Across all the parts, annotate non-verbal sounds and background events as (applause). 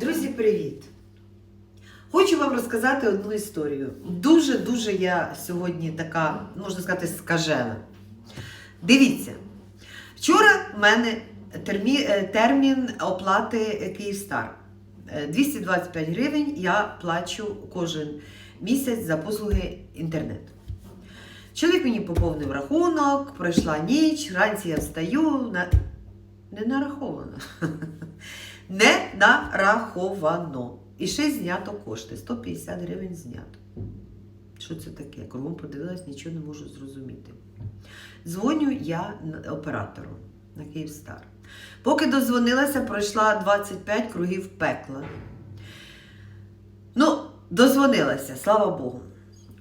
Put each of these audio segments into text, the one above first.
Друзі, привіт! Хочу вам розказати одну історію. Дуже-дуже я сьогодні така, можна сказати, скажена. Дивіться, вчора в мене термі, е, термін оплати Київстар. Е, 225 гривень я плачу кожен місяць за послуги інтернету. Чоловік мені поповнив рахунок, пройшла ніч, вранці я встаю. На... Не нараховано. (laughs) Не нараховано. І ще знято кошти. 150 гривень знято. Що це таке? Кругом подивилась, нічого не можу зрозуміти. Дзвоню я оператору на Київстар. Поки дозвонилася, пройшла 25 кругів пекла. Ну, дозвонилася, слава Богу.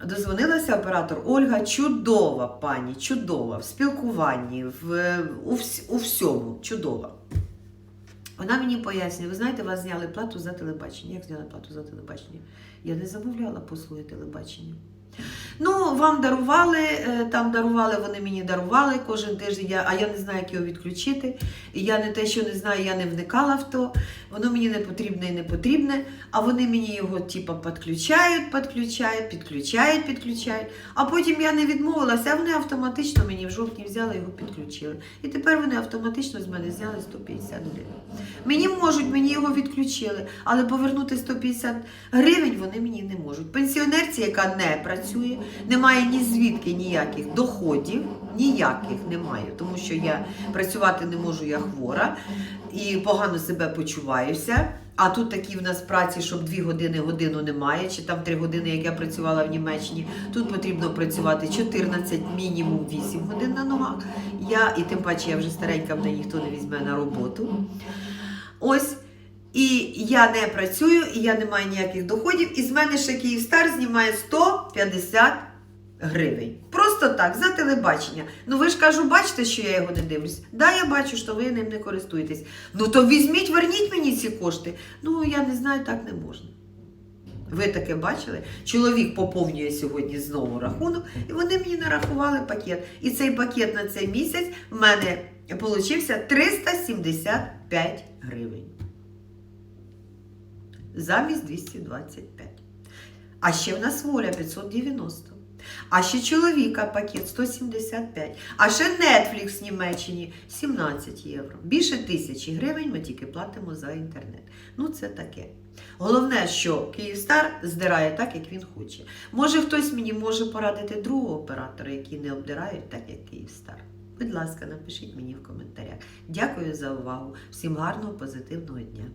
Дозвонилася оператор Ольга, чудова пані, чудова в спілкуванні, в, у, у всьому, чудова. Вона мені пояснює, ви знаєте, вас зняли плату за телебачення. Як зняли плату за телебачення? Я не замовляла послуги телебачення. Ну, вам дарували, е, там дарували, вони мені дарували кожен тиждень, а я не знаю, як його відключити. Я не те, що не знаю, я не вникала в то. Воно мені не потрібне і не потрібне, а вони мені його типа підключають, підключають, підключають, підключають. А потім я не відмовилася, а вони автоматично мені в жовтні взяли його підключили. І тепер вони автоматично з мене зняли 150 гривень. Мені можуть, мені його відключили, але повернути 150 гривень вони мені не можуть. Пенсіонерці, яка не працює, не має ні звідки ніяких доходів, ніяких немає, тому що я працювати не можу, я хвора і погано себе почуваюся. А тут такі в нас праці, щоб дві години годину немає, чи там три години, як я працювала в Німеччині. Тут потрібно працювати 14, мінімум 8 годин на ногах. Я, і тим паче я вже старенька, мене ніхто не візьме на роботу. Ось. Я не працюю, і я не маю ніяких доходів. І з мене ще Київстар знімає 150 гривень. Просто так, за телебачення. Ну ви ж кажу, бачите, що я його не дивлюсь. Да, я бачу, що ви ним не користуєтесь. Ну то візьміть, верніть мені ці кошти. Ну я не знаю, так не можна. Ви таке бачили? Чоловік поповнює сьогодні знову рахунок, і вони мені нарахували пакет. І цей пакет на цей місяць в мене получився 375 гривень. Замість 225. А ще в нас воля 590. А ще чоловіка пакет 175. А ще Netflix в Німеччині 17 євро. Більше тисячі гривень ми тільки платимо за інтернет. Ну, це таке. Головне, що Київстар здирає так, як він хоче. Може, хтось мені може порадити другого оператора, які не обдирають так, як Київстар. Будь ласка, напишіть мені в коментарях. Дякую за увагу. Всім гарного, позитивного дня.